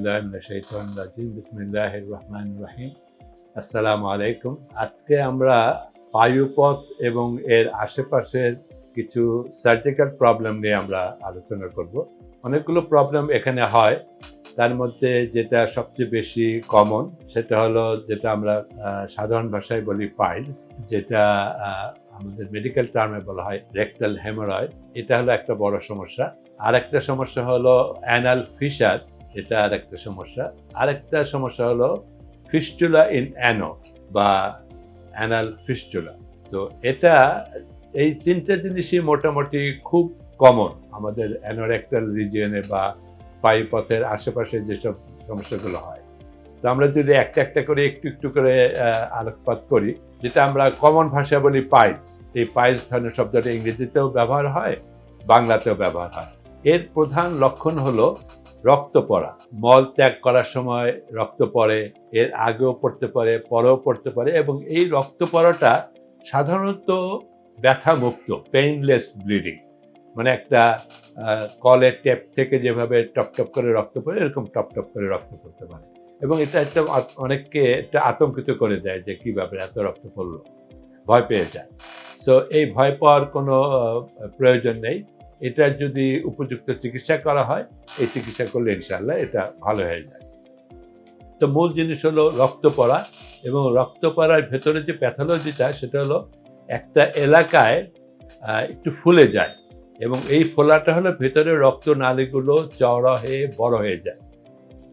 বিল্লাহ মিনাশ শাইতানির রাজিম বিসমিল্লাহির রহমানির রহিম আসসালামু আলাইকুম আজকে আমরা বায়ুপথ এবং এর আশেপাশের কিছু সার্জিক্যাল প্রবলেম নিয়ে আমরা আলোচনা করব। অনেকগুলো প্রবলেম এখানে হয়। তার মধ্যে যেটা সবচেয়ে বেশি কমন সেটা হলো যেটা আমরা সাধারণ ভাষায় বলি পাইলস যেটা আমাদের মেডিকেল টার্মে বলা হয় রেক্টাল হেমোরয়েড এটা হলো একটা বড় সমস্যা। আর একটা সমস্যা হলো অ্যানাল ফিশার এটা আর একটা সমস্যা। আরেকটা সমস্যা হলো ফিস্টুলা ইন অ্যানো বা অ্যানাল ফিস্টুলা। তো এটা, এই তিনটে জিনিসই মোটামুটি খুব কমন আমাদের অ্যানোরেক্টাল রিজিয়নে বা পাইপথের আশেপাশে যেসব সমস্যাগুলো হয়। তো আমরা যদি একটা একটা করে একটু একটু করে আলোকপাত করি, যেটা আমরা কমন ভাষা বলি পাইলস এই পাইলস ধরনের শব্দটা ইংরেজিতেও ব্যবহার হয়, বাংলাতেও ব্যবহার হয়। এর প্রধান লক্ষণ হলো রক্ত পড়া। মল ত্যাগ করার সময় রক্ত পড়ে, এর আগেও পড়তে পারে, পরেও পড়তে পারে এবং এই রক্ত পড়াটা সাধারণত ব্যথামুক্ত পেইনলেস ব্লিডিং মানে একটা কলের টেপ থেকে যেভাবে টপ টপ করে রক্ত পড়ে, এরকম টপ টপ করে রক্ত পড়তে পারে। এবং এটা একটা অনেককে একটা আতঙ্কিত করে দেয় যে কীভাবে এত রক্ত পড়ল। ভয় পেয়ে যায়। সো এই ভয় পাওয়ার কোনো প্রয়োজন নেই। এটা যদি উপযুক্ত চিকিৎসা করা হয়, এই চিকিৎসা করলে ইনশাল্লাহ এটা ভালো হয়ে যায়। তো মূল জিনিস হলো রক্ত পড়া এবং রক্ত পড়ার ভেতরে যে প্যাথোলজিটা সেটা হলো একটা এলাকায় একটু ফুলে যায় এবং এই ফোলাটা হলো ভেতরে রক্ত নালীগুলো চওড়া হয়ে বড় হয়ে যায়,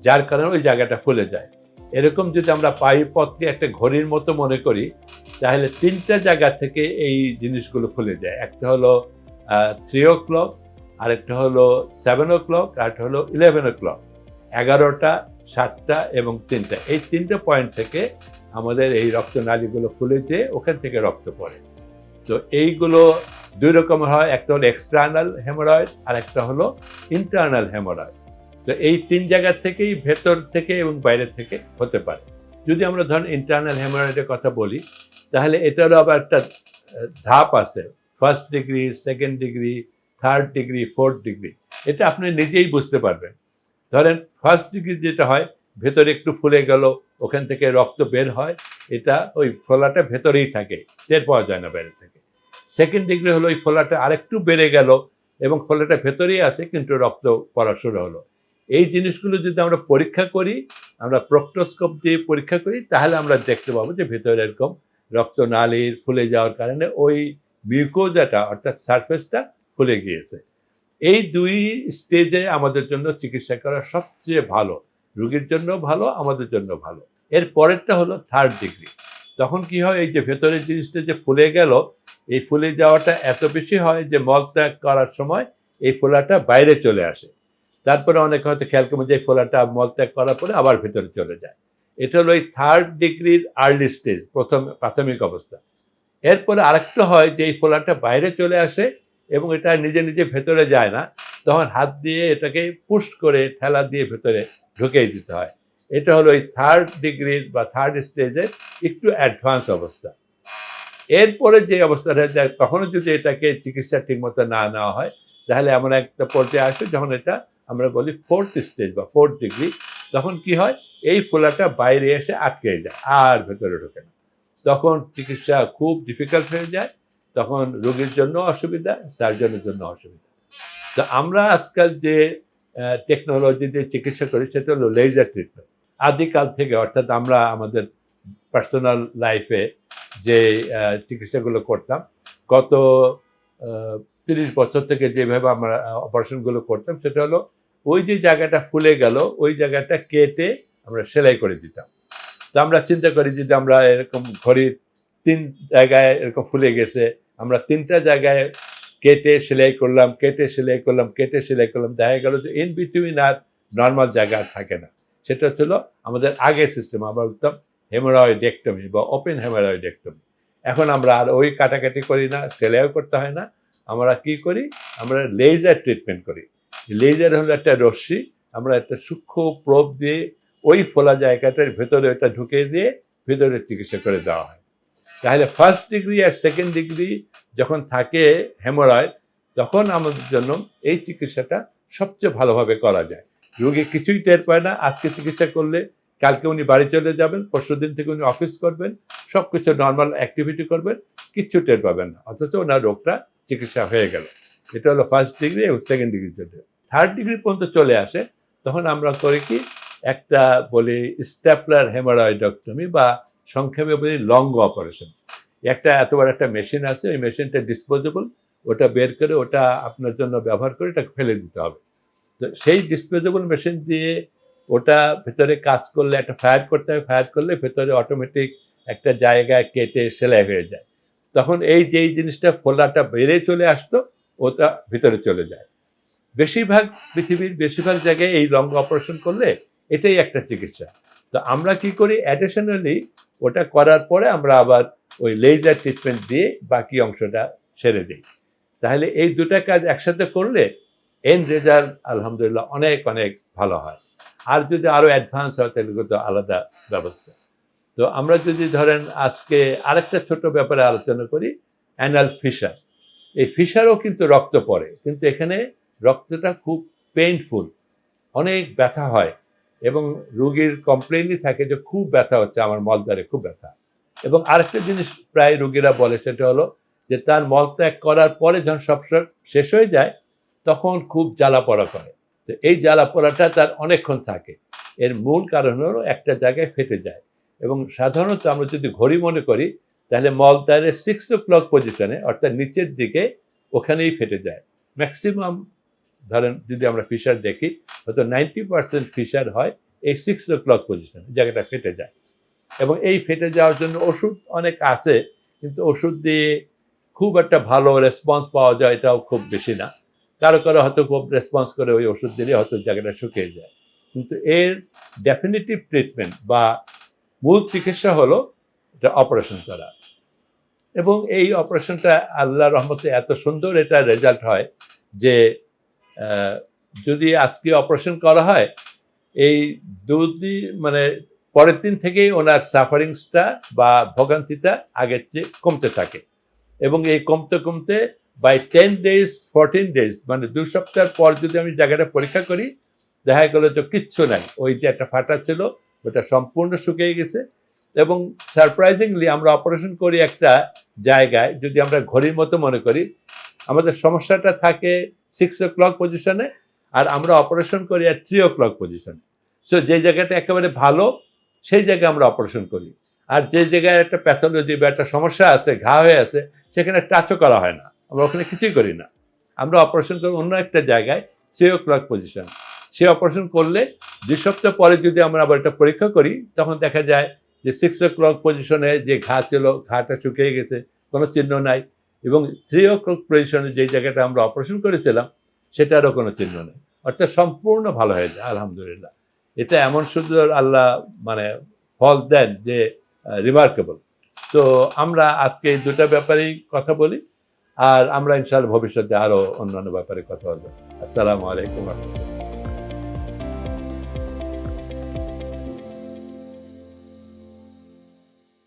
যার কারণে ওই জায়গাটা ফুলে যায়। এরকম যদি আমরা পাইপথকে একটা ঘড়ির মতো মনে করি, তাহলে তিনটা জায়গা থেকে এই জিনিসগুলো ফুলে যায়। একটা হলো থ্রি ও ক্লক আরেকটা হলো সেভেন ও ক্লক আরেকটা হলো ইলেভেন ও ক্লক এগারোটা, সাতটা এবং তিনটা। এই তিনটে পয়েন্ট থেকে আমাদের এই রক্তনালীগুলো খুলে যেয়ে ওখান থেকে রক্ত পড়ে। তো এইগুলো দুই রকম হয়, একটা হলো এক্সটার্নাল হেমোরয়েড আর একটা হলো ইন্টারনাল হেমোরয়েড তো এই তিন জায়গা থেকেই ভেতর থেকে এবং বাইরে থেকে হতে পারে। যদি আমরা ধরেন ইন্টারনাল হেমোরয়েডের কথা বলি, তাহলে এটারও আবার একটা ধাপ আছে। First degree second degree third degree fourth degree এটা আপনি নিজেই বুঝতে পারবেন। ধরেন ফার্স্ট ডিগ্রি যেটা হয়, ভেতরে একটু ফুলে গেল, ওখান থেকে রক্ত বের হয়, এটা ওই ফোলাটা ভেতরেই থাকে, টের পাওয়া যায় না বাইরে থেকে। সেকেন্ড ডিগ্রি হলো ওই ফোলাটা আরেকটু বেড়ে গেল এবং ফোলাটা ভেতরেই আছে, কিন্তু রক্ত পড়া শুরু হলো। এই জিনিসগুলো যদি আমরা পরীক্ষা করি, আমরা প্রক্টোস্কোপ দিয়ে পরীক্ষা করি, তাহলে আমরা দেখতে পাবো যে ভেতরে এরকম রক্তনালীর ফুলে যাওয়ার কারণে ওই মিউকোজাটা অর্থাৎ সারফেসটা ফুলে গিয়েছে। এই দুই স্টেজে আমাদের জন্য চিকিৎসা করা সবচেয়ে ভালো। রোগীর জন্য ভালো, আমাদের জন্য ভালো। এর পরেরটা হলো থার্ড ডিগ্রি তখন কি হয়, এই যে ভেতরের জিনিসটা যে ফুলে গেল, এই ফুলে যাওয়াটা এত বেশি হয় যে মলত্যাগ করার সময় এই ফোলাটা বাইরে চলে আসে। তারপরে অনেকে হয়তো খেয়াল করবে যে এই ফোলাটা মলত্যাগ করার পরে আবার ভেতরে চলে যায়। এটা হলো এই থার্ড ডিগ্রির আর্লি স্টেজ প্রথম প্রাথমিক অবস্থা। এরপরে আরেকটা হয় যে এই ফোলাটা বাইরে চলে আসে এবং এটা নিজে নিজে ভেতরে যায় না, তখন হাত দিয়ে এটাকে পুশ করে ঠেলা দিয়ে ভেতরে ঢুকিয়ে দিতে হয়। এটা হলো এই থার্ড ডিগ্রির বা থার্ড স্টেজের একটু অ্যাডভান্স অবস্থা। এরপরে যে অবস্থাটা যায়, তখনও যদি এটাকে চিকিৎসা ঠিকমতো না নেওয়া হয়, তাহলে এমন একটা পর্যায়ে আসে যখন এটা আমরা বলি ফোর্থ স্টেজ বা ফোর্থ ডিগ্রি তখন কি হয়? এই ফোলাটা বাইরে এসে আটকে যায়, আর ভেতরে ঢোকে না। তখন চিকিৎসা খুব ডিফিকাল্ট হয়ে যায়, তখন রোগীর জন্য অসুবিধা সার্জনের জন্য অসুবিধা। তো আমরা আজকাল যে টেকনোলজি দিয়ে চিকিৎসা করি সেটা হলো লেজার ট্রিটমেন্ট আদিকাল থেকে, অর্থাৎ আমরা আমাদের পার্সোনাল লাইফে যে চিকিৎসাগুলো করতাম, গত তিরিশ বছর থেকে যেভাবে আমরা অপারেশনগুলো করতাম, সেটা হলো ওই যে জায়গাটা ফুলে গেল, ওই জায়গাটা কেটে আমরা সেলাই করে দিতাম। তো আমরা চিন্তা করি যে আমরা এরকম ঘড়ির তিন জায়গায় এরকম ফুলে গেছে, আমরা তিনটা জায়গায় কেটে সেলাই করলাম, কেটে সেলাই করলাম, কেটে সেলাই করলাম, দেখা গেল যে ইন বিটুইন আর নর্মাল জায়গা থাকে না। সেটা ছিল আমাদের আগের সিস্টেম আমরা বলতাম হেমোরয়েডেক্টমি বা ওপেন হেমোরয়েডেক্টমি এখন আমরা আর ওই কাটাকাটি করি না, সেলাইও করতে হয় না। আমরা কি করি? আমরা লেজার ট্রিটমেন্ট করি। লেজার হলো একটা রশ্মি, আমরা একটা সূক্ষ্ম প্রোব দিয়ে ওই ফোলা জায়গাটার ভেতরে ওটা ঢুকিয়ে দিয়ে ভেতরে চিকিৎসা করে দেওয়া হয়। তাহলে ফার্স্ট ডিগ্রি আর সেকেন্ড ডিগ্রি যখন থাকে হেমোরয়েড তখন আমাদের জন্য এই চিকিৎসাটা সবচেয়ে ভালোভাবে করা যায়। রোগী কিছুই টের পায় না, আজকে চিকিৎসা করলে, কালকে উনি বাড়ি চলে যাবেন পরশু দিন থেকে উনি অফিস করবেন সব কিছু নর্মাল অ্যাক্টিভিটি করবেন, কিচ্ছু টের পাবেন না। অথচ ওনার রোগটা চিকিৎসা হয়ে গেল। এটা হলো ফার্স্ট ডিগ্রি এবং সেকেন্ড ডিগ্রি থার্ড ডিগ্রি পর্যন্ত চলে আসে, তখন আমরা করি কি একটা বলি স্ট্যাপলার হেমারয়েডক্টমি বা সংক্ষেপে বলি লঙ্গ অপারেশন। একটা এত বড় একটা মেশিন আছে, ওই মেশিনটা ডিসপোজেবল ওটা বের করে ওটা আপনার জন্য ব্যবহার করে এটা ফেলে দিতে হবে। তো সেই ডিসপোজেবল মেশিন দিয়ে ওটা ভেতরে কাজ করলে, একটা ফায়ার করতে হবে ফায়ার করলে ভেতরে অটোমেটিক একটা জায়গায় কেটে সেলাই হয়ে যায়। তখন এই যে এই জিনিসটা ফোলাটা বেড়ে চলে আসতো, ওটা ভিতরে চলে যায়। বেশিরভাগ পৃথিবীর বেশিরভাগ জায়গায় এই লং অপারেশন করলে এটাই একটা চিকিৎসা। তো আমরা কি করি? অ্যাডিশনালি ওটা করার পরে আমরা আবার ওই লেজার ট্রিটমেন্ট দিয়ে বাকি অংশটা ছেড়ে দিই। তাহলে এই দুটা কাজ একসাথে করলে এন রেজাল্ট আলহামদুলিল্লাহ অনেক অনেক ভালো হয়। আর যদি আরও অ্যাডভান্স হয়, তাহলে কিন্তু আলাদা ব্যবস্থা। তো আমরা যদি ধরেন আজকে আরেকটা ছোট ব্যাপারে আলোচনা করি অ্যানাল ফিশার এই ফিশারও কিন্তু রক্ত পড়ে, কিন্তু এখানে রক্তটা খুব পেইনফুল অনেক ব্যথা হয়। এবং রোগীর কমপ্লেনই থাকে যে খুব ব্যথা হচ্ছে, আমার মলদ্বারে খুব ব্যথা। এবং আরেকটা জিনিস প্রায় রোগীরা বলে, সেটা হলো যে তার মলত্যাগ করার পরে যখন সব শেষ হয়ে যায়, তখন খুব জ্বালা পড়া করে। তো এই জ্বালা পড়াটা তার অনেকক্ষণ থাকে। এর মূল কারণ হলো একটা জায়গায় ফেটে যায়। এবং সাধারণত আমরা যদি ঘড়ি মনে করি, তাহলে মলদ্বারের সিক্স ও ক্লক পজিশনে অর্থাৎ নিচের দিকে, ওখানেই ফেটে যায়। ম্যাক্সিমাম ধরেন যদি আমরা ফিশার দেখি, হয়তো নাইনটি পার্সেন্ট ফিশার হয় এই সিক্স ও ক্লক পজিশনে জায়গাটা ফেটে যায়। এবং এই ফেটে যাওয়ার জন্য ওষুধ অনেক আছে, কিন্তু ওষুধ দিয়ে খুব একটা ভালো রেসপন্স পাওয়া যায় এটাও খুব বেশি না। কারও কারও হয়তো খুব রেসপন্স করে ওই ওষুধ দিলে হয়তো জায়গাটা শুকিয়ে যায়। কিন্তু এর ডেফিনেটিভ ট্রিটমেন্ট বা মূল চিকিৎসা হলো এটা অপারেশন করা। এবং এই অপারেশনটা আল্লাহ রহমতে এত সুন্দর এটা রেজাল্ট হয় যে যদি আজকে অপারেশন করা হয়, এই দুদিন মানে পরের দিন থেকেই ওনার সাফারিংসটা বা ভোগান্তিটা আগের চেয়ে কমতে থাকে। এবং এই কমতে কমতে by ten days fourteen days মানে দু সপ্তাহ পর যদি আমি জায়গাটা পরীক্ষা করি, দেখা গেলো তো কিচ্ছু নাই। ওই যে একটা ফাটা ছিল, ওটা সম্পূর্ণ শুকিয়ে গেছে। এবং সারপ্রাইজিংলি আমরা অপারেশন করি একটা জায়গায়, যদি আমরা ঘড়ির মতো মনে করি, আমাদের সমস্যাটা থাকে সিক্স ও ক্লক পজিশনে আর আমরা অপারেশন করি আর থ্রি ও ক্লক পজিশনে সো যে জায়গাটা একেবারে ভালো, সেই জায়গায় আমরা অপারেশন করি। আর যে জায়গায় একটা প্যাথোলজি বা একটা সমস্যা আছে, ঘা হয়ে আছে, সেখানে টাচও করা হয় না। আমরা ওখানে কিছুই করি না। আমরা অপারেশন করি অন্য একটা জায়গায় থ্রি ও ক্লক পজিশন সে অপারেশন করলে দুই সপ্তাহ পরে যদি আমরা আবার এটা পরীক্ষা করি, তখন দেখা যায় যে সিক্স ও ক্লক পজিশনে যে ঘা ছিল, ঘাটা শুকিয়ে গেছে, কোনো চিহ্ন নাই। এবং থ্রি ও ক্লক পজিশনে যে জায়গাটা আমরা অপারেশন করেছিলাম সেটারও কোনো চিহ্ন নেই। অর্থাৎ সম্পূর্ণ ভালো হয়ে যায়, আলহামদুলিল্লাহ। এটা এমন সুন্দর আল্লাহ মানে ফল দেন যে রিমার্কেবল তো আমরা আজকে এই দুটা ব্যাপারেই কথা বলি, আর আমরা ইনশাআল্লাহ ভবিষ্যতে আরও অন্যান্য ব্যাপারে কথা বলব। আসসালামু আলাইকুম রহমতুল্লাহ।